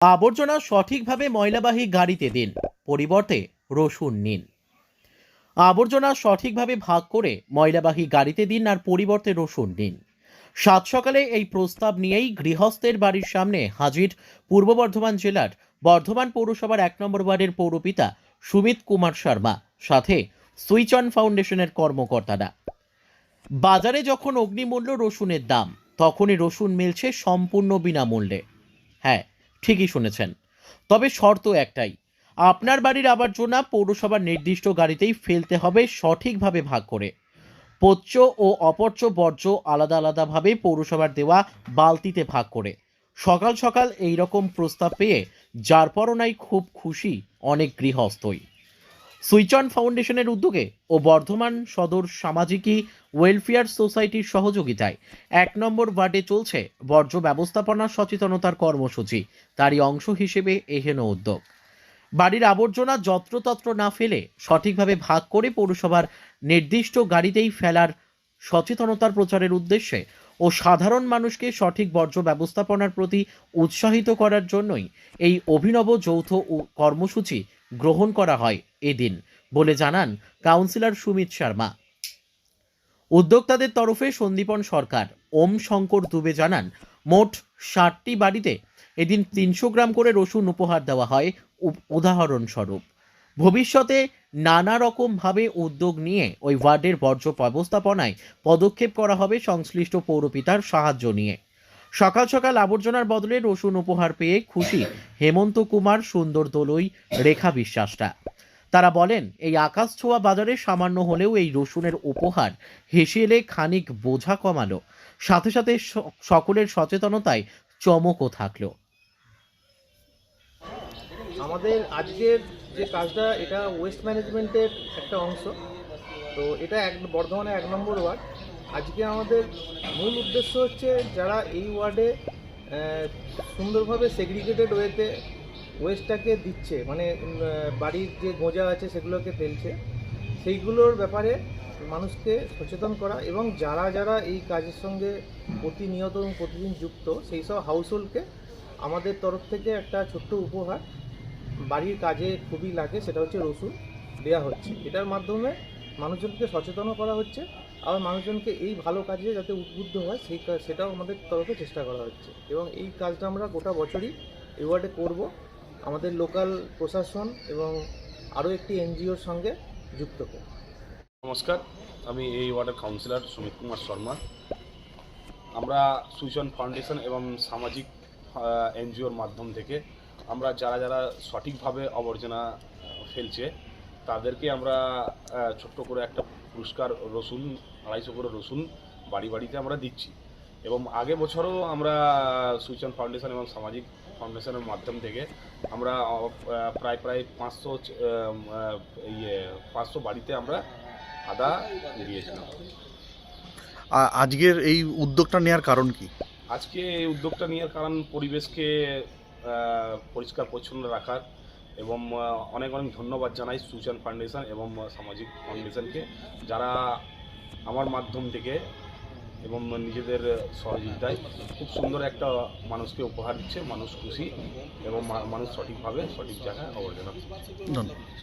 আবর্জনা সঠিকভাবে ময়লাবাহী গাড়িতে দিন, পরিবর্তে রসুন নিন। আবর্জনা সঠিকভাবে ভাগ করে ময়লাবাহী গাড়িতে দিন আর পরিবর্তে রসুন নিন। সাত সকালে এই প্রস্তাব নিয়েই গৃহস্থের বাড়ির সামনে হাজির পূর্ব বর্ধমান জেলার বর্ধমান পৌরসভার এক নম্বর ওয়ার্ডের পৌরপিতা সুমিত কুমার শর্মা, সাথে সুইচ অন ফাউন্ডেশনের কর্মকর্তারা। বাজারে যখন অগ্নিমূল্য রসুনের দাম, তখনই রসুন মিলছে সম্পূর্ণ বিনামূল্যে। হ্যাঁ ঠিকই শুনেছেন। তবে শর্ত একটাই, আপনার বাড়ির আবর্জনা পৌরসভার নির্দিষ্ট গাড়িতেই ফেলতে হবে সঠিকভাবে ভাগ করে। পচ্য ও অপচ্য বর্জ্য আলাদা আলাদাভাবে পৌরসভার দেওয়া বালতিতে ভাগ করে। সকাল সকাল এই রকম প্রস্তাব পেয়ে যার পরনাই খুব খুশি অনেক গৃহস্থই। সুইচন ফাউন্ডেশনের উদ্যোগে ও বর্ধমান সদর সামাজিকী ওয়েলফেয়ার সোসাইটির সহযোগিতায় এক নম্বর ওয়ার্ডে চলছে বর্জ্য ব্যবস্থাপনা সচেতনতার কর্মসূচি। তারই অংশ হিসেবে এহেন উদ্যোগ। বাড়ির আবর্জনা যত্রতত্র না ফেলে সঠিকভাবে ভাগ করে পৌরসভার নির্দিষ্ট গাড়িতেই ফেলার সচেতনতার প্রচারের উদ্দেশ্যে ও সাধারণ মানুষকে সঠিক বর্জ্য ব্যবস্থাপনার প্রতি উৎসাহিত করার জন্যই এই অভিনব যৌথ কর্মসূচি গ্রহণ করা হয় এদিন, বলে জানান কাউন্সিলর সুমিত শর্মা। উদ্যোক্তাদের তরফে সন্দীপন সরকার, ওম শঙ্কর দুবে জানান, মোট ষাটটি বাড়িতে এদিন তিনশো গ্রাম করে রসুন উপহার দেওয়া হয়। উদাহরণস্বরূপ, ভবিষ্যতে নানা রকমভাবে উদ্যোগ নিয়ে ওই ওয়ার্ডের বর্জ্য ব্যবস্থাপনায় পদক্ষেপ করা হবে। সংশ্লিষ্ট পৌরপিতার সাহায্য নিয়ে। সকাল সকাল আবর্জনার বদলে রসুন উপহার পেয়ে খুশি হেমন্ত কুমার সুন্দর দলই রেখা বিশ্বাসটা। তারা বলেন, এই আকাশ ছোঁয়া বাজারে সামান্য হলেও এই রসুনের উপহার হেসে এলে খানিক বোঝা কমালো। সাথে সাথে সকলের সচেতনতায় চমকও থাকল। আমাদের আজকের যে কাজটা, এটা ওয়েস্ট ম্যানেজমেন্টের একটা অংশ। তো এটা এক বর্ধমানে এক নম্বর ওয়ার্ড। আজকে আমাদের মূল উদ্দেশ্য হচ্ছে যারা এই ওয়ার্ডে সুন্দরভাবে সেগ্রিগেটেড ওয়েতে ওয়েস্টটাকে দিচ্ছে মানে বাড়ির যে গোঁজা আছে সেগুলোকে ফেলছে, সেইগুলোর ব্যাপারে মানুষকে সচেতন করা এবং যারা যারা এই কাজের সঙ্গে প্রতিনিয়ত এবং প্রতিদিন যুক্ত, সেই সব হাউসহোল্ডকে আমাদের তরফ থেকে একটা ছোট্ট উপহার বাড়ির কাজে খুবই লাগে, সেটা হচ্ছে রসুন দেওয়া হচ্ছে। এটার মাধ্যমে মানুষজনকে সচেতনও করা হচ্ছে, আবার মানুষজনকে এই ভালো কাজে যাতে উদ্বুদ্ধ হয়, সেই কাজ সেটাও আমাদের তরফে চেষ্টা করা হচ্ছে। এবং এই কাজটা আমরা গোটা বছরই এই ওয়ার্ডে করব আমাদের লোকাল প্রশাসন এবং আরও একটি এনজিওর সঙ্গে যুক্ত নমস্কার, আমি এই ওয়ার্ডের কাউন্সিলর সুমিত কুমার শর্মা। আমরা সুইচন ফাউন্ডেশন এবং সামাজিক এনজিওর মাধ্যম থেকে আমরা যারা যারা সঠিকভাবে আবর্জনা ফেলছে তাদেরকে আমরা ছোট্ট করে একটা পুরস্কার রসুন আড়াইশো করে রসুন বাড়ি বাড়িতে আমরা দিচ্ছি। এবং আগে বছরও আমরা সুইচন ফাউন্ডেশন এবং সামাজিক ফাউন্ডেশনের মাধ্যম থেকে আমরা প্রায় প্রায় পাঁচশো ইয়ে পাঁচশো বাড়িতে আমরা আদা দিয়েছিলাম। আজকের এই উদ্যোগটা নেওয়ার কারণ কি? আজকে এই উদ্যোগটা নেওয়ার কারণ পরিবেশকে পরিষ্কার পরিচ্ছন্ন রাখার। এবং অনেক অনেক ধন্যবাদ জানাই সুচান ফাউন্ডেশন এবং সামাজিক ফাউন্ডেশনকে যারা আমার মাধ্যম থেকে এবং নিজেদের সহযোগিতায় খুব সুন্দর একটা মানুষকে উপহার দিচ্ছে, মানুষ খুশি এবং মানুষ সঠিকভাবে সঠিক জায়গায় আবর্জনা ধন্যবাদ।